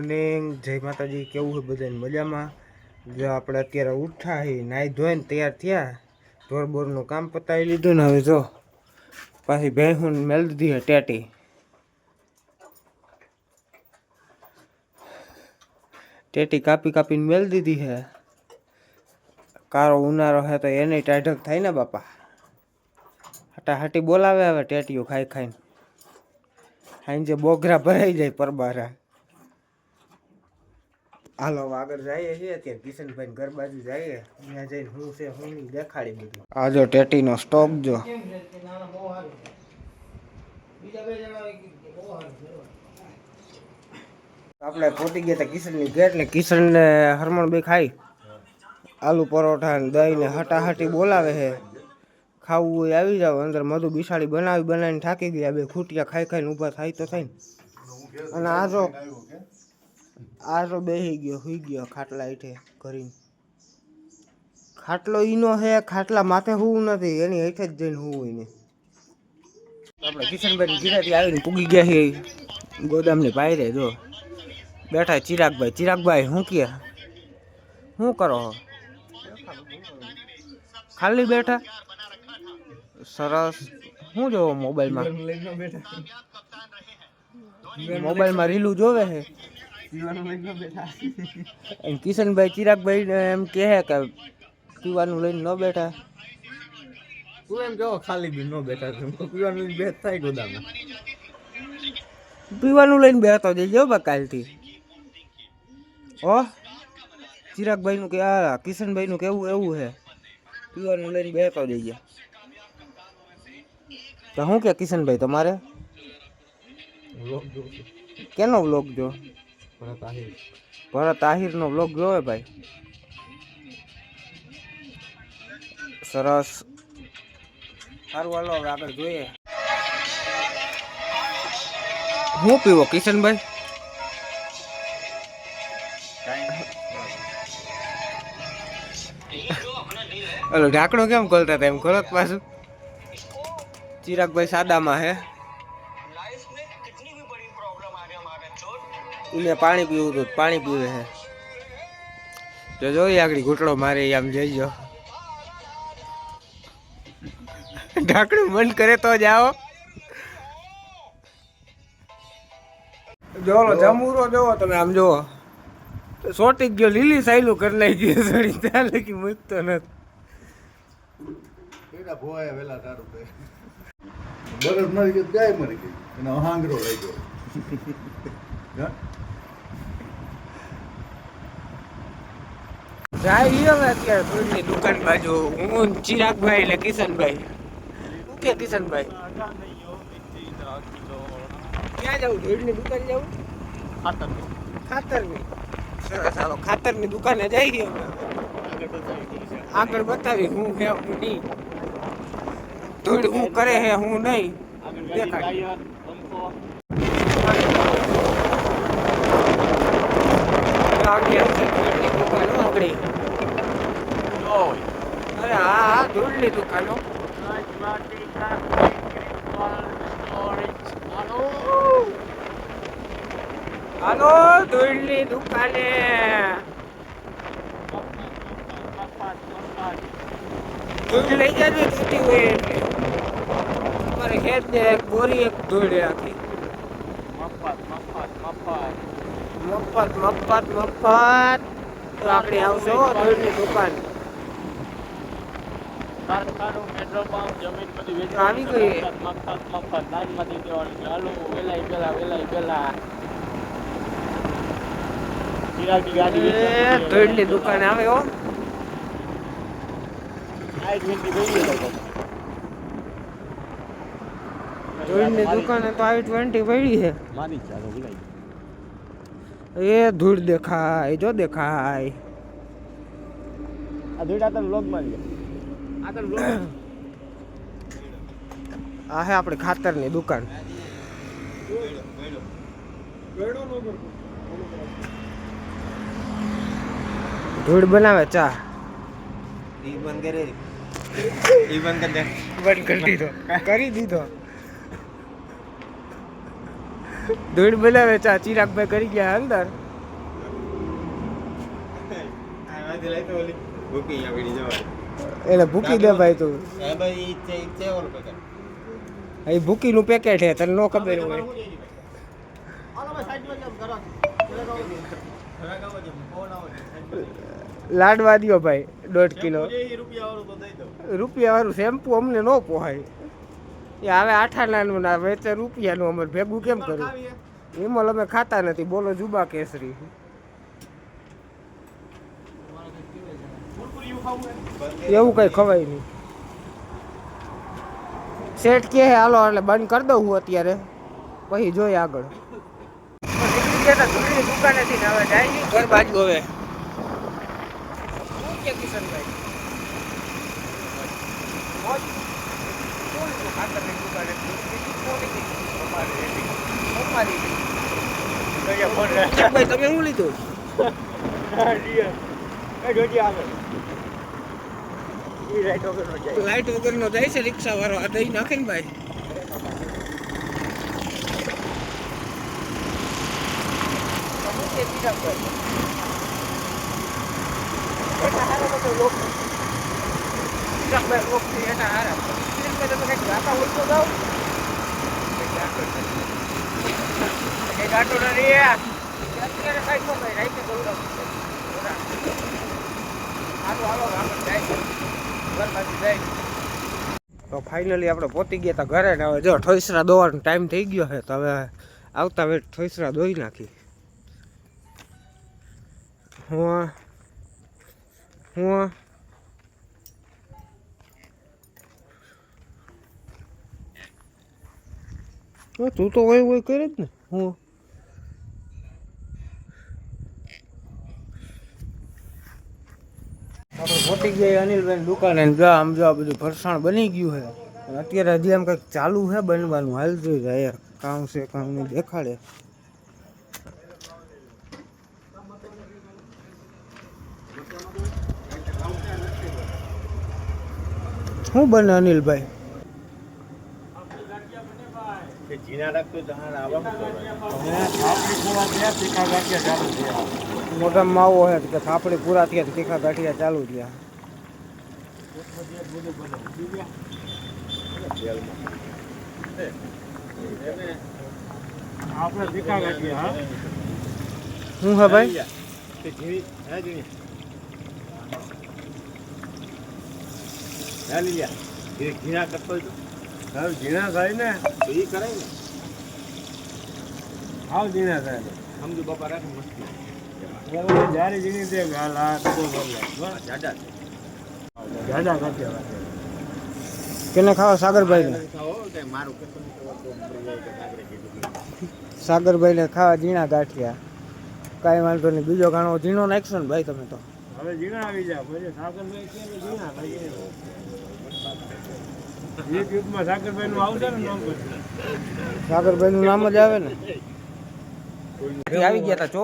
Morning જય માતાજી, કેવું છે બધાને મજામાં? જો આપણે અત્યારે ઉઠા હી નાહી ધોઈને તૈયાર થયા. ઢોરબોરનું કામ પતાવી લીધું ને હવે જો, પાછી ભેંસું મેળ દીધી હે ટેટી. ટેટી કાપી કાપીને મેળ દીધી હે. કારો ઉનાળો હે તો એને ટાઢક થાય ને બાપા. હટાહટી બોલાવે હવે ટેટીઓ ખાઈ ખાઈને. ખાઈને જે બોગરા ભરાઈ જાય પરબારા. હાલો આગળ જઈએ છીએ. અત્યારે કિશનભાઈ ઘર બાજુ જઈએ. ત્યાં જઈને હું છે હું દેખાડી બધું. આ જો ટેટીનો સ્ટોક જો. આપણે પહોંચી ગયા હતા કિશનની ઘેર ને કિશનને હરમણ બે ખાઈ. આલુ પરોઠા ને દહીં ને હટાહટી બોલાવે છે. ખાવું હોય આવી જાવ અંદર મધુ બિસાડી બનાવી બનાવીને થાકી ગયા. બે ખૂટિયા ખાઈ ખાઈને ઊભા થાય તો થાય ને. અને આ જો આ તો બેસી ગયો સુઈ ગયો ખાટલા હેઠે કરીને ખાટલો ઈનો હે, ખાટલા માથે હું નથી, એની હેઠે જ જઈને હું હોય ને આપણે કિશનભાઈ ગીરાથી આવીને પૂગી ગયા છે ગોદામની પાયરે, જો. બેઠા ચિરાગભાઈ. ચિરાગભાઈ શું કે? શું કરો ખાલી બેઠા? સરસ. શું જોવો મોબાઈલમાં? મોબાઈલમાં રીલું જોવે છે એમ કિશનભાઈ ચિરાગભાઈ ને એમ કહે કે પીવાનું લઈને ન બેઠા. તું એમ કહો ખાલી બી ન બેઠા. છે પીવાનું લઈને બેઠ થાય ગોદામાં. પીવાનું લઈને બેઠો જઈજો બા કાલથી. ઓ ચિરાગભાઈ નું કે આ કિશનભાઈ નું કેવું એવું છે. પીવાનું લઈને બેઠો જઈએ તો શું કે કિશનભાઈ તમારે? કેનો વ્લોગ જો? ભરત આહિર. ભરત આહિર નો વ્લોગ જોવે ભાઈ? સરસ. સારું, હાલો, હવે આગળ જોઈએ. હું પીવો, કિશનભાઈ? ઓલો ઢાંકણું કેમ ખોલતા હતા એમ? ખોલત પાછું? ચિરાગભાઈ સાદામાં હે. એને પાણી પીવું હતું પાણી પીવે છે જો જોઈએ આગળ ઘૂંટડો મારે આમ જઈજો. ઢાંકણું બંધ કરે તો જાઓ જોવો જમૂરો જોવો તમે આમ જોવો. સોટી ગયો, લીલી સાયલું કરી નાખી સડી ત્યાં લગી મૂકતો નથી. ભોવાય વેલા તારું બરફ મરી ગયો ગાય મરી ગઈ? અને હાંગરો રહી ગયો? જાય અત્યારે ફૂલની દુકાન બાજુ હું ચિરાગભાઈ ને કિશનભાઈ શું કે કિશનભાઈ ક્યાં જવું ધૂળની દુકાન જવું ખાતરની સરસ હાલો ખાતરની દુકાને જઈએ આગળ બતાવી હું હે હું નહીં ધૂળ હું કરે હે હું નહીં દેખાય ધૂળની દુકાન. હાલો, ધૂળની ધૂળ લઈ જાજો છૂટી હોય બોરી એક ધૂળ રાખી. મફત મફત મફત તો આપણે આવશો દુકાન. આવી ગઈ. મફત મફત વેલાય પેલા ચિરાગની ગાડી એ ધૂળની દુકાન આવે હો. ધૂળની દુકાને તો આવી ટ્વેન્ટી પડી છે. મારી ચાલો ભૂલાઈ એ ધૂળ દેખાય જો દેખાય. આ ધોઈડા તને લોક મારી આ તને લોક આ હે આપણી ખાતરની દુકાન. ધૂળ બનાવે ચા. ઈ બંધ કરે. ઈ બંધ કરી દે. બંધ કરી દીધો. કરી દીધો. ધૂળ બોલાવે ચા ચિરાગભાઈ કરી ગયા અંદર. એટલે ભૂકી દે ભાઈ તું. એ ભૂકી નું પેકેટ હે તને નો ખબર હોય. લાડવા દિયો ભાઈ દોઢ કિલો. રૂપિયા વાળું શેમ્પુ અમને નો પોહાય. એ હવે આઠાનાનું ના વેચે રૂપિયાનું અમારે ભેગું કેમ કર્યું? એમાં અમે ખાતા નથી બોલો જુબા કેસરી. એવું કઈ ખવાય નહીં. સેટ કે હે હાલો એટલે બંધ કરી દઉં હું અત્યારે. પછી જોઈએ આગળ. દુકાનેથી હવે જાય. નહીં ઘર બાજુ હવે. શું કે કિશનભાઈ મોજ? શું લીધું ખાતરની દુકાને? ભાઈ તમે શું લીધું લાઈટ વગરનો જાય છે રિક્ષા વાળો આ દઈ નાખે ને ભાઈ તો ફાઇનલી આપણે પહોંચી ગયા હતા ઘરે ને હવે જો ઠોસરા દોવાનો ટાઈમ થઈ ગયો છે, તો હવે આવતા હવે ઠોસરા દોઈ નાખી હું હું હા, તું તો હોય હોય કરે જ ને. હું? આપણે પહોંચી ગયા અનિલભાઈ દુકાને જો આમ જો આ બધું ફરસાણ બની ગયું છે. અત્યારે હજી આમ કંઈક ચાલુ છે બનવાનું હાલતું જાય. કામ છે કામ નહીં દેખાડે. શું બને અનિલભાઈ જીના રાખતું તો હા આવવાનું મોટા માવો હે કે થાપડી પૂરા થયા તો તીખા ગાંઠિયા ચાલુ થયા. આપણે ભીખા કાઢીએ હા? શું હે ભાઈ? ઝીણા જીવી હા જીવી. હા લીયા એ ઘીના કરતો ઝીણા થાય ને એ કરાય ને. હાવ ઝીણા થાય સમજુ બાપા રાખે મસ્તી. જ્યારે ઝીણી તે આ જાડા કેને ખાવા સાગરભાઈ સાગરભાઈ ને ખાવા ઝીણા ગાંઠિયા. કાંઈ વાંધો નહીં. બીજો ઘણો ઝીણો નાખશો ને ભાઈ તમે તો. હવે ઝીણા આવી જાય પછી સાગરભાઈ કે ઝીણા. થાય યુટ્યુબમાં સાગરભાઈ નું આવશે ને નામ સાગરભાઈ નું નામ જ આવે ને. આવી ગયા તા ચો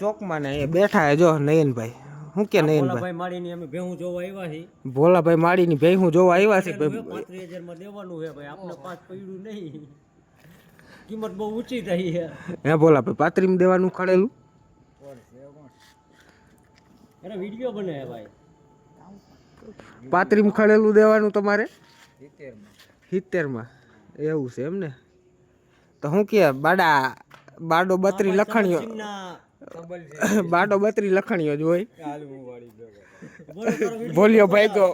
ચોકમાં ને બેઠા હે જો નયનભાઈ. શું કે નયનભાઈ? ભાઈ માડીની અમે ભેહું જોવા આવ્યા છે ભોલાભાઈ માડીની ભાઈ હું જોવા આવ્યા છે? ભાઈ પાંત્રીસ હજારમાં દેવાનું છે ભાઈ આપને પાંચ પડ્યું નહીં. કિંમત બહુ ઊંચી થઈ છે. હે ભોલાભાઈ પાત્રીમાં દેવાનું ખડેલું? અરે વીડિયો બને ભાઈ. પાત્રીમાં ખડેલું દેવાનું તમારે? સિત્તેરમાં. એવું છે એમ ને? તો શું કે બાડા બાડો બત્રી લખણીઓ બાડો બત્રી લખણીઓ જ હોય. ભોલ્યો વીડિયો ભોલિયો ભાઈ ગો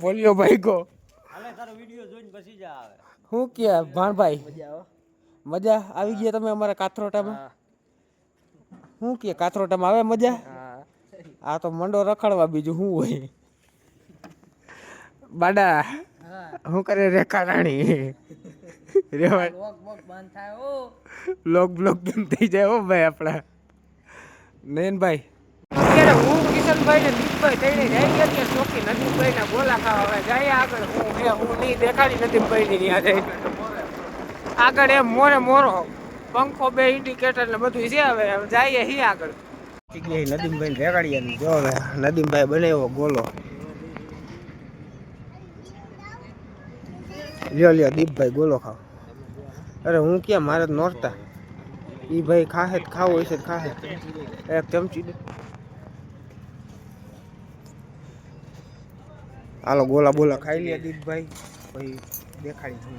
ભોલિયો ભાઈ ગો હાલે તારો વીડિયો જોઈને પછી જ આવે. શું કે ભાણભાઈ? મજા આવી ગયા તમે અમારા કાથરોટામાં? શું કે કાથરોટામાં આવે મજા? આ તો મંડો રખડવા બીજું શું હોય? બાડા શું કરે રેખા રાણી? રેવાય લોક બ્લોક કેમ થઈ જાય ઓ ભાઈ આપણા. નયનભાઈ અત્યારે હું કિશનભાઈ ને દીપભાઈ થઈને જાય ગયા કે ચોકી નદીમભાઈ ના ગોલા ખાવા. હવે જાય આગળ. હું હે હું નહીં દેખાડી નદીમભાઈ ની ત્યાં જઈને આગળ એમ મોરે મોરો. પંખો બે ઇન્ડિકેટર ને બધું છે હવે. હવે જઈએ હી આગળ. નદીમભાઈ રેગાડીએ જો હવે. નદીમભાઈ બનાવ્યો ગોલો. લ્યો લ્યો, દીપભાઈ ગોલો ખાવ. અરે હું ક્યાં, મારે નોરતા. એ ભાઈ ખાહે ખાવું હશે ખાહે. એક ચમચી દે. હાલો, ગોલા બોલા ખાઈ લે, દીપભાઈ. ભાઈ દેખાડી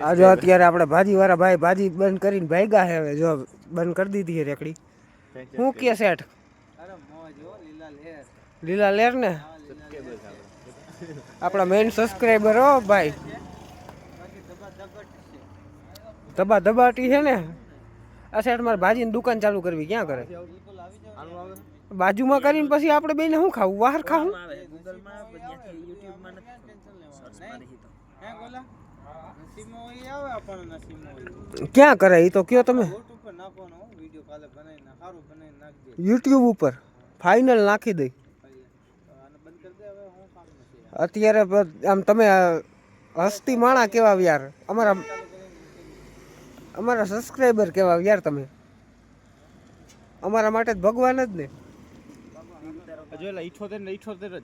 આજે અત્યારે આપણે ભાજી વાળા ભાઈ ભાજી બંધ કરીને ભાગ્યા છે હવે, જો બંધ કરી દીધી રેકડી. હું કે શેઠ? લીલા લેર ને? આપણા મેઇન સબસ્ક્રાઈબર હો ભાઈ. ધબા ધબાટી છે ને? આ સાઈડ મારે ભાજીની દુકાન ચાલુ કરવી, ક્યાં કરે? બાજુમાં કરીને પછી આપણે બેને શું ખાવું? બહાર ખાવું? ક્યાં કરે એ તો કયો તમે? યુટ્યુબ ઉપર. ફાઇનલ નાખી દઈ અત્યારે આમ તમે હસ્તી માણા કેવા યાર અમારા અમારા સબસ્ક્રાઈબર કેવા યાર તમે? અમારા માટે જ ભગવાન જ ને. જો એટલે ઇઠોતેર ને ઇઠોતેર જ.